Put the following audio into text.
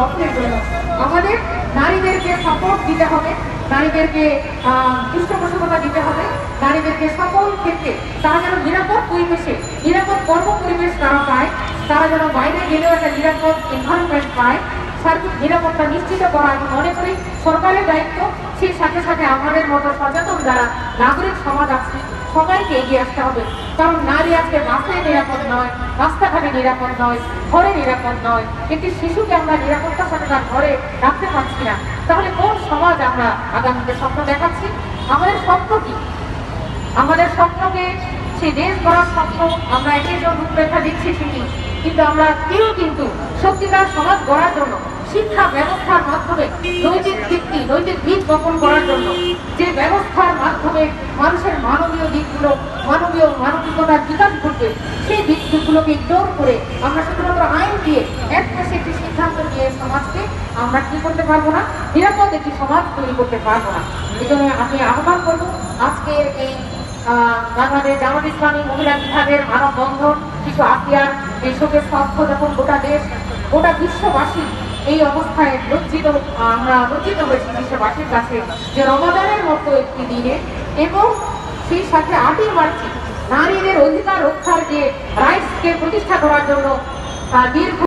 গঠনের জন্য। আমাদের নারীদেরকে সাপোর্ট দিতে হবে, নারীদেরকে পৃষ্ঠপোষকতা দিতে হবে, নারীদেরকে সকল ক্ষেত্রে তারা যেন নিরাপদ পরিবেশে, নিরাপদ কর্ম পরিবেশ তারা পায়, তারা যেন বাইরে গেলেও একটা নিরাপদ এনভায়রনমেন্ট পায়, সার্বিক নিরাপত্তা নিশ্চিত করা আমি মনে করি সরকারের দায়িত্ব, সেই সাথে সাথে আমাদের মতো সচেতন যারা নাগরিক সমাজ আছে, সবাইকে এগিয়ে আসতে হবে। কারণ নারী আজকে বাসায় নিরাপদ নয়, রাস্তাঘাটে নিরাপদ নয়, ঘরে নিরাপদ নয়। একটি শিশুকে আমরা নিরাপত্তার সাথে তার ঘরে রাখতে পারছি না। তাহলে কোন সমাজ আমরা আগামীতে স্বপ্ন দেখাচ্ছি? আমাদের স্বপ্ন কি? আমাদের স্বপ্নকে সেই দেশ গড়ার স্বপ্ন, আমরা একের জন্য রূপরেখা দিচ্ছি ঠিকই, কিন্তু আমরা কেউ কিন্তু সত্যিকার সমাজ গড়ার জন্য, শিক্ষা ব্যবস্থার মাধ্যমে নৈতিক ভিত্তি, নৈতিক ভিত বপন করার জন্য মাধ্যমে মানুষের মানবীয় দিকগুলো মানবীয় মানবিকতার বিকাশ ঘটবে, সেই দিকগুলোকে ইগনোর করে আমরা শুধুমাত্র আইন দিয়ে এক পাশে একটি সিদ্ধান্ত নিয়ে সমাজকে আমরা কি করতে পারব না? নিরাপদ একটি সমাজ তৈরি করতে পারব না। এই জন্য আমি আহ্বান করব, আজকের এই বাংলাদেশ জামাত ইসলামী মহিলা বিভাগের মানববন্ধন, শিশু আসিয়ার এই শোকের তথ্য যখন গোটা দেশ, গোটা বিশ্ববাসী এই অবস্থায় লজ্জিত আমরা লজ্জিত হয়েছি বিশ্ববাসীর কাছে যে রমাদানের মতো একটি দিনে এবং সেই সাথে আটই মার্চে নারীদের অধিকার রক্ষার যে রাইটসকে প্রতিষ্ঠা করার জন্য তা দীর্ঘ